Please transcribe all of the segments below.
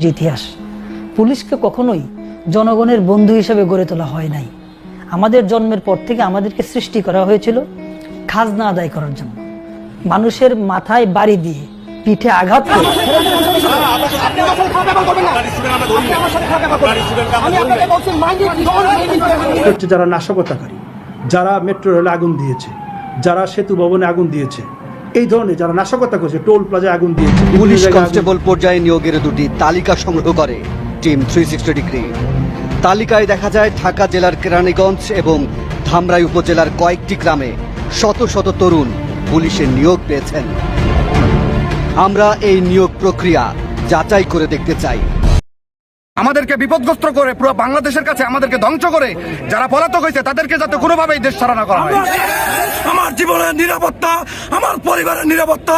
যে ইতিহাস। পুলিশকে কখনোই জনগণের বন্ধু হিসেবে গড়ে তোলা হয় নাই। আমাদের জন্মের পর থেকে আমাদেরকে সৃষ্টি করা হয়েছিল খাজনা আদায় করার জন্য। মানুষের মাথায় বাড়ি দিয়ে পিঠে আঘাত করে। যারা নাশকতাকারী যারা মেট্রো রেলে আগুন দিয়েছে যারা সেতু ভবনে আগুন দিয়েছে এই ধরনের যারা নাশকতা করছে টোল প্লাজায় আগুন বিভিন্ন পুলিশ কনস্টেবল পর্যায়ে নিয়োগের দুটি তালিকা সংগ্রহ করে টিম থ্রি সিক্সটি ডিগ্রি। তালিকায় দেখা যায় ঢাকা জেলার কেরানীগঞ্জ এবং ধামরাই উপজেলার কয়েকটি গ্রামে শত শত তরুণ পুলিশের নিয়োগ পেয়েছেন। আমরা এই নিয়োগ প্রক্রিয়া যাচাই করে দেখতে চাই। আমাদেরকে বিপদগ্রস্ত করে পুরো বাংলাদেশের কাছে আমাদেরকে ধ্বংস করে যারা পলাতক হয়েছে তাদেরকে যাতে কোনোভাবেই দেশ ছাড়া না করা হয়। আমার জীবনের নিরাপত্তা আমার পরিবারের নিরাপত্তা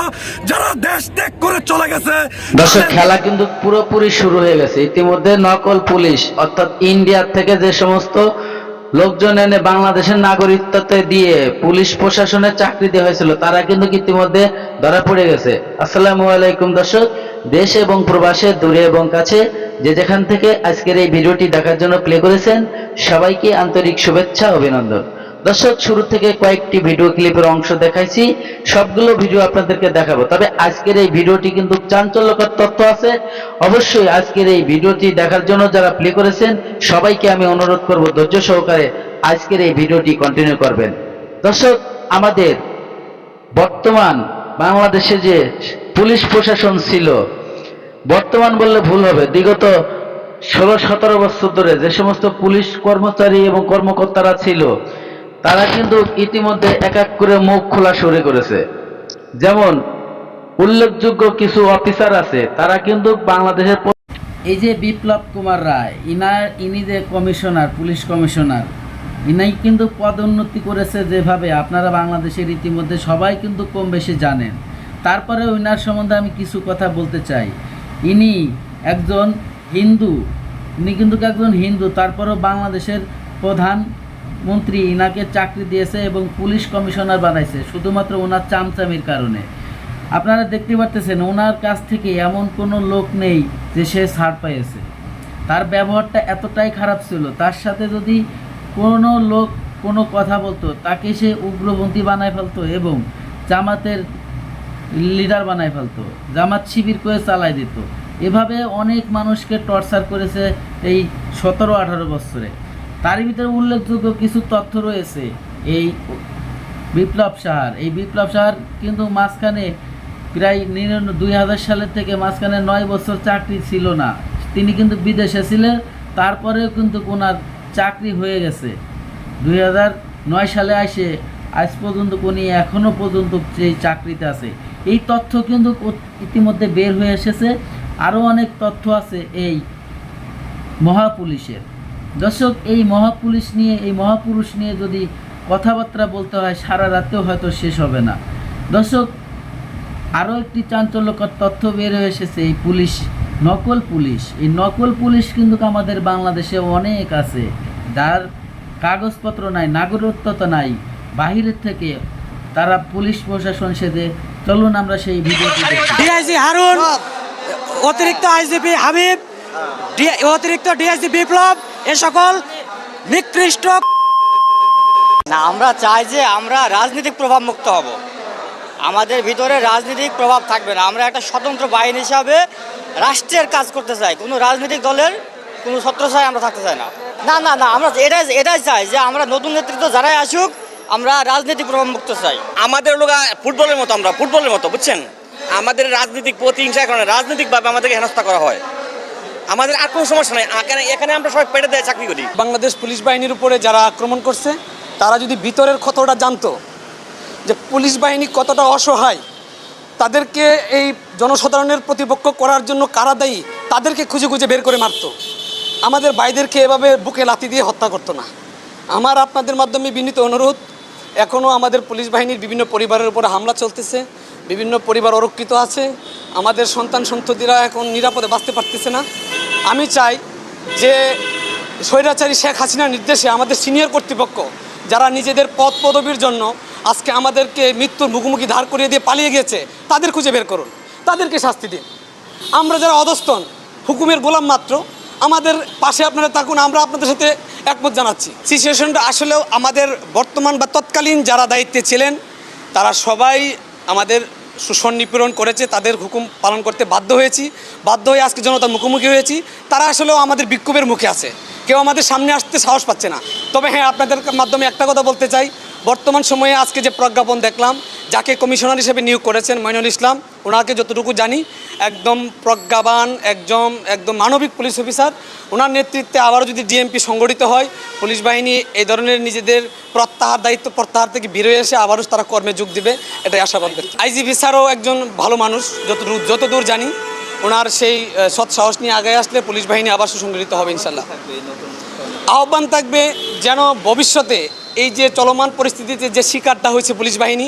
যারা দেশ ত্যাগ করে চলে গেছে দর্শক খেলা কিন্তু পুরোপুরি শুরু হয়ে গেছে। ইতিমধ্যে নকল পুলিশ অর্থাৎ ইন্ডিয়ার থেকে যে সমস্ত লোকজন এনে বাংলাদেশের নাগরিকত্বে দিয়ে পুলিশ প্রশাসনের চাকরি দেওয়া হয়েছিল তারা কিন্তু ইতিমধ্যে ধরা পড়ে গেছে। আসসালামু আলাইকুম দর্শক। দেশ এবং প্রবাসে, দূরে এবং কাছে, যে যেখান থেকে আজকের এই ভিডিওটি দেখার জন্য প্লে করেছেন, সবাইকে আন্তরিক শুভেচ্ছা, অভিনন্দন। দর্শক, শুরু থেকে কয়েকটি ভিডিও ক্লিপের অংশ দেখাইছি। সবগুলো ভিডিও আপনাদেরকে দেখাবো। তবে আজকের এই ভিডিওটি কিন্তু চাঞ্চল্যকর তথ্য আছে। অবশ্যই আজকের এই ভিডিওটি দেখার জন্য যারা প্লে করেছেন, সবাইকে আমি অনুরোধ করব, ধৈর্য সহকারে আজকের এই ভিডিওটি কন্টিনিউ করবেন। দর্শক, আমাদের বর্তমান বাংলাদেশে যে পুলিশ প্রশাসন ছিল। বর্তমান বললে ভুল হবে। বিগত ষোলো সতেরো বছর ধরে যে সমস্ত পুলিশ কর্মচারী এবং কর্মকর্তারা ছিল, তারা কিন্তু ইতিমধ্যে এক এক করে মুখ খোলা শুরু করেছে। যেমন, উল্লেখযোগ্য কিছু অফিসার আছে, তারা কিন্তু বাংলাদেশের এই যে বিপ্লব কুমার রায়, ইনার ইনি যে কমিশনার, পুলিশ কমিশনার, ইনাই কিন্তু পদোন্নতি করেছে যেভাবে। আপনারা বাংলাদেশের ইতিমধ্যে সবাই কিন্তু কম বেশি জানেন। তারপরে ওনার সম্বন্ধে আমি কিছু কথা বলতে চাই। ইনি একজন হিন্দু, ইনি কিন্তু একজন হিন্দু, তারপরেও বাংলাদেশের প্রধান মন্ত্রী ইনাকে চাকরি দিয়েছে এবং পুলিশ কমিশনার বানাইছে, শুধুমাত্র ওনার চামচামির কারণে। আপনারা দেখতে পারতেছেন, ওনার কাছ থেকে এমন কোনো লোক নেই যে সে ছাড় পেয়েছে তার ব্যবহারটা এতটাই খারাপ ছিল, তার সাথে যদি কোনো লোক কোনো কথা বলতো, তাকে সে উগ্রপন্থী বানায় ফেলতো এবং জামাতের লিডার বানায় ফেলতো, জামাত শিবির করে চালাই দিত। এভাবে অনেক মানুষকে টর্চার করেছে এই সতেরো, আঠারো বছরে। তার ভিতরে উল্লেখযোগ্য কিছু তথ্য রয়েছে। এই বিপ্লব সাহার, এই বিপ্লব সাহার কিন্তু মাঝখানে প্রায় দুই হাজার সালের থেকে মাঝখানে নয় বছর চাকরি ছিল না। তিনি কিন্তু বিদেশে ছিলেন, তারপরেও কিন্তু ওনার চাকরি হয়ে গেছে। দুই হাজার নয় সালে আসে আজ পর্যন্ত উনি এখনও পর্যন্ত সেই চাকরিতে আছে। এই তথ্য কিন্তু ইতিমধ্যে বের হয়ে এসেছে। আরও অনেক তথ্য আছে এই মহাপুলিশের। দর্শক, এই মহাপুলিশ নিয়ে, এই মহাপুরুষ নিয়ে যদি কথাবার্তা বলতে হয়, সারা রাতেও হয়তো শেষ হবে না। দর্শক আরও একটি চাঞ্চল্যকর তথ্য বের হয়ে এসেছে এই পুলিশ, নকল পুলিশ। এই নকল পুলিশ কিন্তু আমাদের বাংলাদেশে অনেক আছে। যার কাগজপত্র নাই নাগরিকত্ব নাই, বাহিরের থেকে তারা পুলিশ প্রশাসন সেদে চলুন আমরা সেই ভিডিওটি দেখি। ডিআইজি হারুন অতিরিক্ত আইজিপি হাবিব ডি- অতিরিক্ত ডিআইজি বিপ্লব এ সকল নিকৃষ্ট না আমরা চাই যে আমরা রাজনৈতিক প্রভাব মুক্ত হব। আমাদের ভিতরে রাজনৈতিক প্রভাব থাকবে না। আমরা একটা স্বতন্ত্র বাহিনী হিসাবে রাষ্ট্রের কাজ করতে চাই। কোনো রাজনৈতিক দলের কোনো ছত্রছায় আমরা থাকতে চাই না। না না না আমরা এটাই এটাই চাই যে আমরা নতুন নেতৃত্ব যারাই আসুক আমরা রাজনৈতিক প্রভাব মুক্ত চাই। আমাদের লোক ফুটবলের মতো আমরা, ফুটবলের মতো, বুঝছেন? আমাদের রাজনৈতিক প্রতিহিংসার কারণে রাজনৈতিকভাবে আমাদেরকে হেনস্থা করা হয়। আমাদের আর কোনো সমস্যা নাই। এখানে আমরা সবাই পেটে দেয় চাকরি করি। বাংলাদেশ পুলিশ বাহিনীর উপরে যারা আক্রমণ করছে, তারা যদি ভিতরের ক্ষতটা জানতো, যে পুলিশ বাহিনী কতটা অসহায়, তাদেরকে এই জনসাধারণের প্রতিপক্ষ করার জন্য কারা দায়ী, তাদেরকে খুঁজে খুঁজে বের করে মারতো। আমাদের ভাইদেরকে এভাবে বুকে লাথি দিয়ে হত্যা করতো না। আমার আপনাদের মাধ্যমে বিনীত অনুরোধ এখনও আমাদের পুলিশ বাহিনীর বিভিন্ন পরিবারের উপরে হামলা চলতেছে, বিভিন্ন পরিবার অরক্ষিত আছে। আমাদের সন্তান সন্ততিরা এখন নিরাপদে বাঁচতে পারতেছে না। আমি চাই যে স্বৈরাচারী শেখ হাসিনার নির্দেশে আমাদের সিনিয়র কর্তৃপক্ষ, যারা নিজেদের পদ পদবীর জন্য আজকে আমাদেরকে মৃত্যুর মুখোমুখি ধার করিয়ে দিয়ে পালিয়ে গেছে তাদের খুঁজে বের করুন, তাদেরকে শাস্তি দিন। আমরা যারা অধস্তন, হুকুমের গোলাম মাত্র আমাদের পাশে আপনারা থাকুন, আমরা আপনাদের সাথে একমত জানাচ্ছি। সিচুয়েশনটা আসলেও আমাদের বর্তমান বা তৎকালীন যারা দায়িত্বে ছিলেন, তারা সবাই আমাদের শোষণ নিপীড়ন করেছে, তাদের হুকুম পালন করতে বাধ্য হয়েছি। বাধ্য হয়ে আজকে জনতার মুখোমুখি হয়েছি, তারা আসলেও আমাদের বিক্ষোভের মুখে আছে। কেউ আমাদের সামনে আসতে সাহস পাচ্ছে না। তবে হ্যাঁ আপনাদের মাধ্যমে একটা কথা বলতে চাই। বর্তমান সময়ে আজকে যে প্রজ্ঞাপন দেখলাম, যাকে কমিশনার হিসেবে নিয়োগ করেছেন মইনুল ইসলাম ওনাকে যতটুকু জানি, একদম প্রজ্ঞাবান একদম একদম মানবিক পুলিশ অফিসার। ওনার নেতৃত্বে আবারও যদি ডিএমপি সংগঠিত হয়, পুলিশ বাহিনী এই ধরনের নিজেদের প্রত্যাহার, দায়িত্ব প্রত্যাহার থেকে বেরোয় এসে আবারও তারা কর্মে যোগ দিবে, এটাই আশাবাদ আইজিপি স্যারও একজন ভালো মানুষ, যতদূর যতদূর জানি, ওনার সেই সৎ সাহস নিয়ে আগে আসলে পুলিশ বাহিনী আবার সুসংগঠিত হবে ইনশাল্লাহ আহ্বান থাকবে যেন ভবিষ্যতে এই যে চলমান পরিস্থিতিতে যে শিকারটা হয়েছে পুলিশ বাহিনী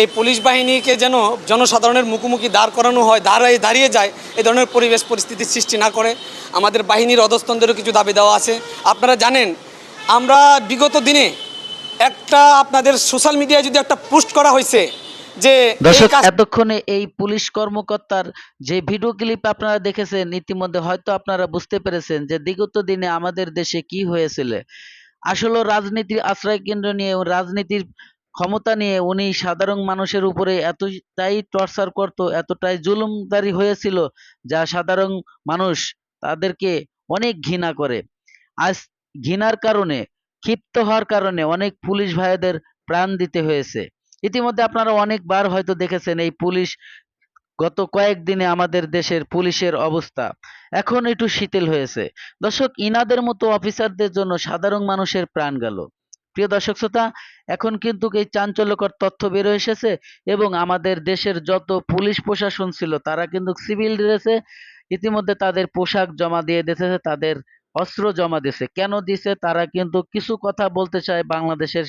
এই পুলিশ বাহিনীকে যেন জনসাধারণের মুখোমুখি দাঁড় করানো হয় দাঁড়ায় দাঁড়িয়ে যায় এই ধরনের পরিবেশ পরিস্থিতির সৃষ্টি না করে আমাদের বাহিনীর অধস্তনদেরও কিছু দাবি দেওয়া আছে। আপনারা জানেন আমরা বিগত দিনে একটা আপনাদের সোশ্যাল মিডিয়ায় যদি একটা পোস্ট করা হয়েছে যে দর্শক এতক্ষণে এই পুলিশ কর্মকর্তার যে ভিডিও ক্লিপ আপনারা দেখেছেন ইতিমধ্যে হয়তো আপনারা বুঝতে পেরেছেন যে বিগত দিনে আমাদের দেশে কি হয়েছিল। আসলে রাজনীতির আশ্রয় কেন্দ্র নিয়ে রাজনীতির ক্ষমতা নিয়ে উনি সাধারণ মানুষের উপরে এতটাই টর্চার করত, এতটাই জুলুমদারি হয়েছিল যা সাধারণ মানুষ তাদেরকে অনেক ঘৃণা করে। আজ ঘৃণার কারণে, ক্ষিপ্ত হওয়ার কারণে অনেক পুলিশ ভাইদের প্রাণ দিতে হয়েছে। ইতিমধ্যে আপনারা অনেকবার হয়তো দেখেছেন এই পুলিশ গত কয়েকদিনে আমাদের দেশের পুলিশের অবস্থা। এখন একটু শিথিল হয়েছে। দর্শক, ইনাদের মতো অফিসারদের জন্য সাধারণ মানুষের প্রাণ গেল। প্রিয় দর্শক শ্রোতা, এখন কিন্তু এই চাঞ্চল্যকর তথ্য বের এসেছে এবং আমাদের দেশের যত পুলিশ প্রশাসন ছিল, তারা কিন্তু সিভিল ড্রেসে ইতিমধ্যে তাদের পোশাক জমা দিয়ে দিয়েছে, তাদের অস্ত্র জমা দিয়েছে। কেন দিছে তারা কিন্তু কিছু কথা বলতে চায় বাংলাদেশের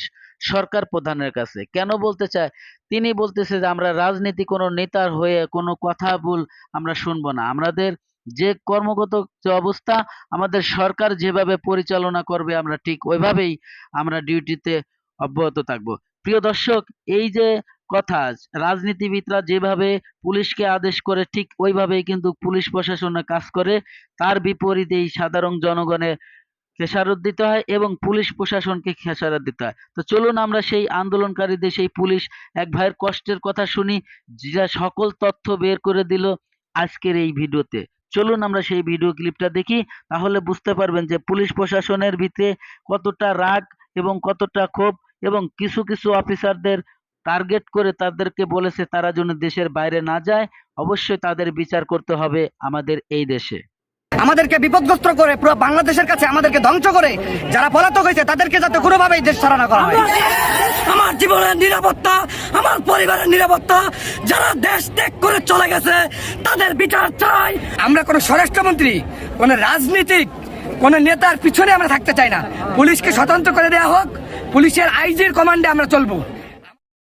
সরকার প্রধানের কাছে। কেন বলতে চায়? তিনি বলতেছে যে, আমরা রাজনীতি কোনো নেতার হয়ে কোনো কথা বল আমরা শুনব না। আমাদের যে কর্মগত যে অবস্থা, আমাদের সরকার যেভাবে পরিচালনা করবে আমরা ঠিক ওইভাবেই আমরা ডিউটিতে অব্যাহত থাকব। প্রিয় দর্শক, এই যে কথা, রাজনীতিবিদরা যেভাবে পুলিশকে আদেশ করে ঠিক ওইভাবেই কিন্তু পুলিশ প্রশাসনে কাজ করে, তার বিপরীতে এই সাধারণ জনগণের খেসারত দিতে হয় এবং পুলিশ প্রশাসনকে খেসারত দিতে হয়। তো চলুন আমরা সেই আন্দোলনকারীদের, সেই পুলিশ এক ভাইয়ের কষ্টের কথা শুনি, যা সকল তথ্য বের করে দিল আজকের এই ভিডিওতে। চলুন আমরা সেই ভিডিও ক্লিপটা দেখি, তাহলে বুঝতে পারবেন যে পুলিশ প্রশাসনের ভিতরে কতটা রাগ এবং কতটা ক্ষোভ এবং কিছু কিছু অফিসারদের টার্গেট করে তাদেরকে বলেছে তারা যেন দেশের বাইরে না যায়, অবশ্যই তাদের বিচার করতে হবে আমাদের এই দেশে। আমাদেরকে বিপদগ্রস্ত করে পুরো বাংলাদেশের কাছে আমাদেরকে ধ্বংস করে যারা পলাতক হয়েছে তাদেরকে যাতে কোনোভাবেই দেশ ছাড়া না করা হয়। আমার জীবনের নিরাপত্তা আমার পরিবারের নিরাপত্তা যারা দেশ ত্যাগ করে চলে গেছে তাদের বিচার চাই। আমরা কোনো স্বরাষ্ট্রমন্ত্রী কোনো রাজনীতিক কোন নেতার পিছনে আমরা থাকতে চাই না। পুলিশকে স্বতন্ত্র করে দেওয়া হোক পুলিশের আইজির কমান্ডে আমরা চলবো।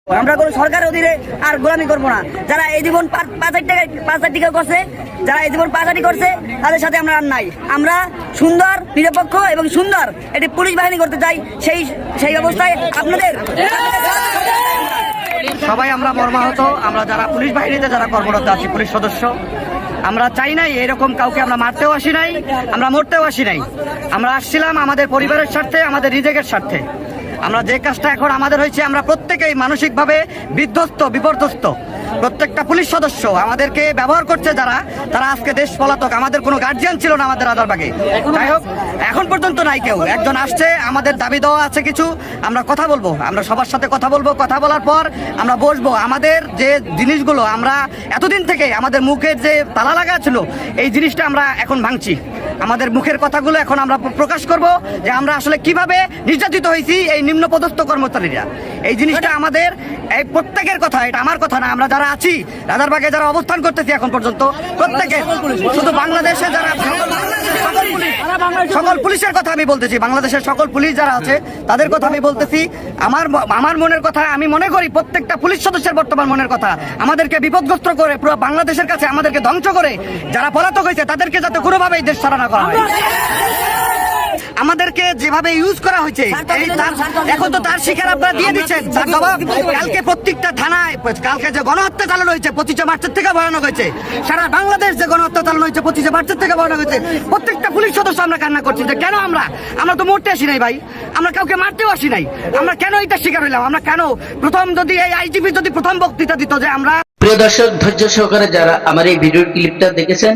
আমরা কোনো সরকারের অধীনে আর গোলামি করব না। যারা এই জীবন পাঁচ টাকা পাঁচ টাকা করছে, যারা এই জীবন পাঁচাটি করছে, তাদের সাথে আমরা আর নাই। আমরা সুন্দর, নিরপেক্ষ এবং সুন্দর এটি পুলিশ বাহিনী করতে চাই। সেই সেই অবস্থায় আপনাদের সবাই আমরা মর্মাহত। আমরা যারা পুলিশ বাহিনীতে যারা কর্মরত আছি, পুলিশ সদস্য, আমরা চাই নাই এরকম কাউকে আমরা মারতেও আসি নাই, আমরা মরতেও আসি নাই। আমরা আসছিলাম আমাদের পরিবারের স্বার্থে, আমাদের নিজেদের স্বার্থে। আমরা যে কাজটা এখন আমাদের হয়েছে আমরা প্রত্যেকেই মানসিকভাবে বিধ্বস্ত বিপর্যস্ত। প্রত্যেকটা পুলিশ সদস্য আমাদেরকে ব্যবহার করছে যারা তারা আজকে দেশ পলাতক। আমাদের কোনো গার্জিয়ান ছিল না আমাদের আদারবাগে। যাই হোক এখন পর্যন্ত নাই কেউ। একজন আসছে আমাদের দাবি দেওয়া আছে কিছু আমরা কথা বলব। আমরা সবার সাথে কথা বলব। কথা বলার পর আমরা বসবো। আমাদের যে জিনিসগুলো আমরা এতদিন থেকে আমাদের মুখের যে তালা লাগা ছিল এই জিনিসটা আমরা এখন ভাঙছি। আমাদের মুখের কথাগুলো এখন আমরা প্রকাশ করব যে আমরা আসলে কীভাবে নির্যাতিত হয়েছি এই নিম্নপদস্থ কর্মচারীরা। এই জিনিসটা আমাদের এই প্রত্যেকের কথা এটা আমার কথা না আমরা যারা আছি রাজারবাগে যারা অবস্থান করতেছি এখন পর্যন্ত প্রত্যেকে শুধু বাংলাদেশে যারা সকল সকল পুলিশের কথা আমি বলতেছি বাংলাদেশের সকল পুলিশ যারা আছে তাদের কথা আমি বলতেছি। আমার আমার মনের কথা আমি মনে করি প্রত্যেকটা পুলিশ সদস্যের বর্তমান মনের কথা। আমাদেরকে বিপদগ্রস্ত করে পুরো বাংলাদেশের কাছে আমাদেরকে ধ্বংস করে যারা পলাতক হয়েছে তাদেরকে যাতে কোনোভাবেই দেশ ছাড়া না করা হয়। আমাদেরকে যেভাবে ইউজ করা হয়েছে এখন তো তার শিকার আপনারা দিয়ে দিচ্ছেন। তার জবাব কালকে প্রত্যেকটা থানায়, কালকে যে গণহত্যা চালানো হয়েছে, পঁচিশে মার্চের থেকে ভয়ানক হয়েছে। সারা বাংলাদেশ যে গণহত্যা চালানো হয়েছে, পঁচিশে মার্চের থেকে ভয়ানক হয়েছে। প্রত্যেকটা পুলিশ সদস্য আমরা কান্না করছি যে, কেন আমরা? আমরা তো মরতে আসি নাই ভাই। আমরা কাউকে মারতেও আসি নাই। আমরা কেন এটা শিকার হইলাম? আমরা কেন প্রথম যদি এই আইজিপি যদি প্রথম বক্তৃতা দিত যে আমরা প্রিয় দর্শক, ধৈর্য সহকারে যারা আমার এই ভিডিও ক্লিপটা দেখেছেন